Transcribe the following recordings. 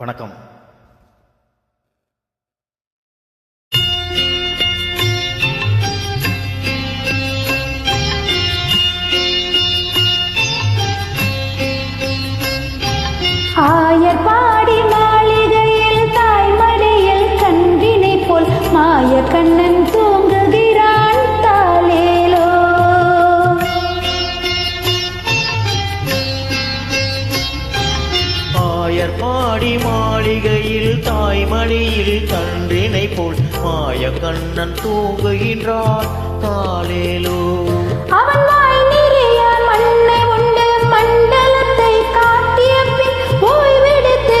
வணக்கம். ஆயர்பாடி மாளிகையில் தாய்மடியில் கன்றினை போல் மாய கண்ணன் தாய்மடியில் கண்டினை போல் மாய கண்ணன் தூங்குகின்றான் காலேலோ. அவன் வாய் நிறைய மண்ணை உண்டு மண்டலத்தை காட்டிய பின் ஓய்வெடுத்து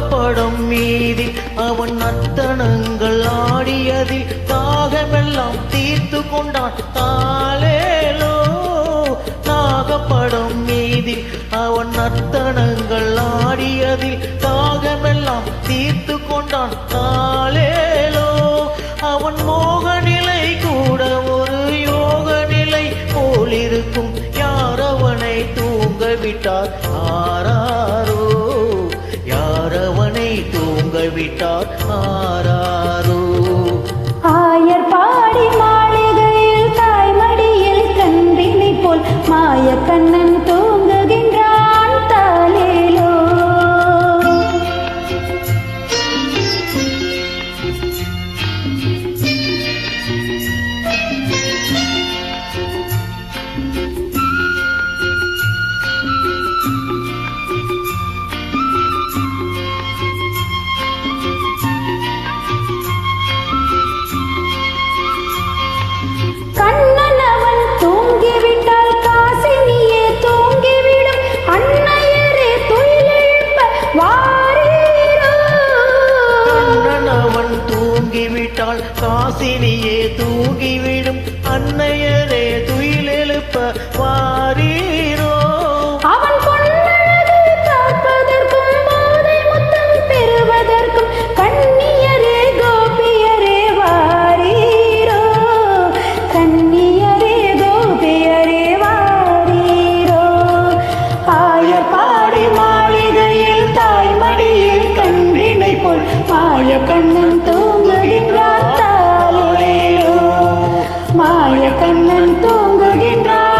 படம் மீதி அவன் நத்தனங்கள் ஆடியதில் தாகமெல்லாம் தீர்த்து கொண்டான். தாலேலோ நாகப்படம் மீதி அவன் நத்தனங்கள் ஆடியதில் தாகமெல்லாம் தீர்த்து கொண்டான். தாலேலோ அவன் மோக நிலை கூட ஒரு யோக நிலை போலிருக்கும். யார் அவனை தூங்க விட்டார்? ஆ கேட்டார் ஆராரோ ஆயர் பாடி மாளிகையில் தாய்மடியில் கன்றினை போல் மாய கண்ணன் தூங்கிவிட்டால் காசினியே தூங்கிவிடும் அன்னையரே துயிலெழுப்ப வாரீரோ. அவன் பார்ப்பதற்கும் போதை முத்தம் பெறுவதற்கும் கண்ணியரே கோபியரே வாரீரோ. கண்ணியரே கோபியரே வாரீரோ. ஆயர் பாடி மாளிகையில் தாய்மடியில் போல் கண்ணன் தூங்க கண்ணன் தூங்குகின்றான்.